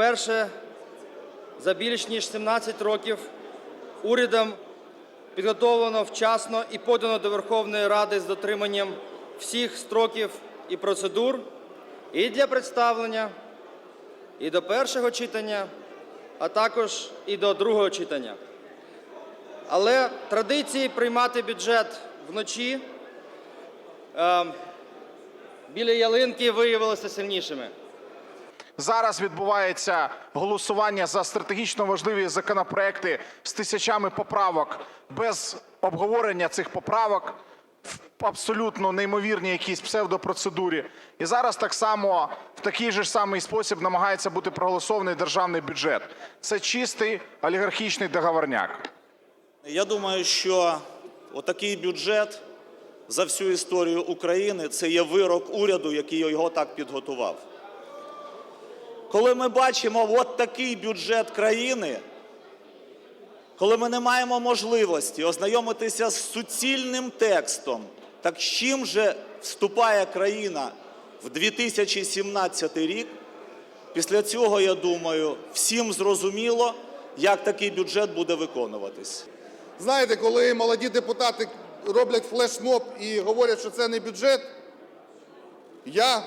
вперше за більш ніж 17 років урядом підготовлено вчасно і подано до Верховної Ради з дотриманням всіх строків і процедур і для представлення, і до першого читання, а також і до другого читання. Але традиції приймати бюджет вночі е, біля ялинки виявилися сильнішими. Зараз відбувається голосування за стратегічно важливі законопроекти з тисячами поправок без обговорення цих поправок в абсолютно неймовірній якійсь псевдопроцедурі. І зараз так само в такий же ж самий спосіб намагається бути проголосований державний бюджет. Це чистий олігархічний договорняк. Я думаю, що отакий бюджет за всю історію України це є вирок уряду, який його так підготував. Коли ми бачимо от такий бюджет країни, коли ми не маємо можливості ознайомитися з суцільним текстом, так чим же вступає країна в 2017 рік, після цього, я думаю, всім зрозуміло, як такий бюджет буде виконуватись. Знаєте, коли молоді депутати роблять флешмоб і говорять, що це не бюджет, я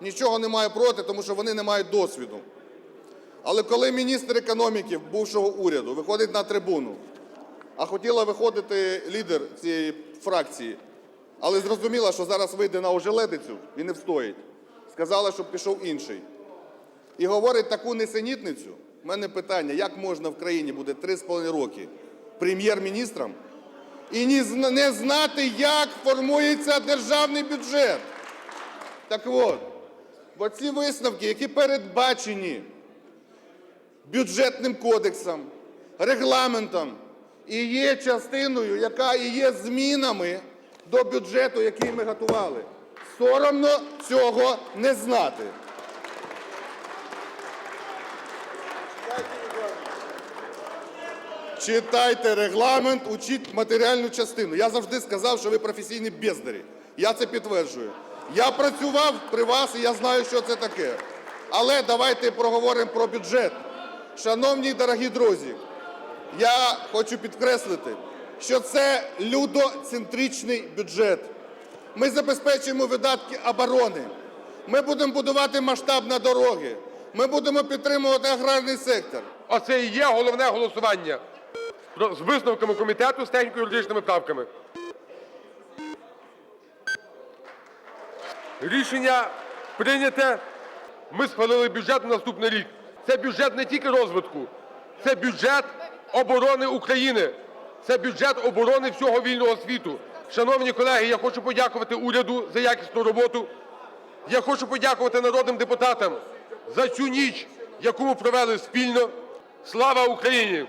нічого не маю проти, тому що вони не мають досвіду. Але коли міністр економіки бувшого уряду виходить на трибуну, а хотіла виходити лідер цієї фракції, але зрозуміла, що зараз вийде на ожеледицю і не встоїть, сказала, щоб пішов інший. І говорить таку несенітницю, в мене питання, як можна в країні буде 3,5 роки прем'єр-міністром і не знати, як формується державний бюджет. Так от, бо ці висновки, які передбачені бюджетним кодексом, регламентом, і є частиною, яка і є змінами до бюджету, який ми готували. Соромно цього не знати. Читайте регламент, учіть матеріальну частину. Я завжди сказав, що ви професійні бездарі. Я це підтверджую. Я працював при вас і я знаю, що це таке. Але давайте проговоримо про бюджет. Шановні дорогі друзі, я хочу підкреслити, що це людоцентричний бюджет. Ми забезпечуємо видатки оборони. Ми будемо будувати масштабні дороги. Ми будемо підтримувати аграрний сектор. Оце і є головне голосування з висновками комітету з техніко-юридичними правками. Рішення прийняте. Ми схвалили бюджет на наступний рік. Це бюджет не тільки розвитку, це бюджет оборони України, це бюджет оборони всього вільного світу. Шановні колеги, я хочу подякувати уряду за якісну роботу. Я хочу подякувати народним депутатам за цю ніч, яку ми провели спільно. Слава Україні!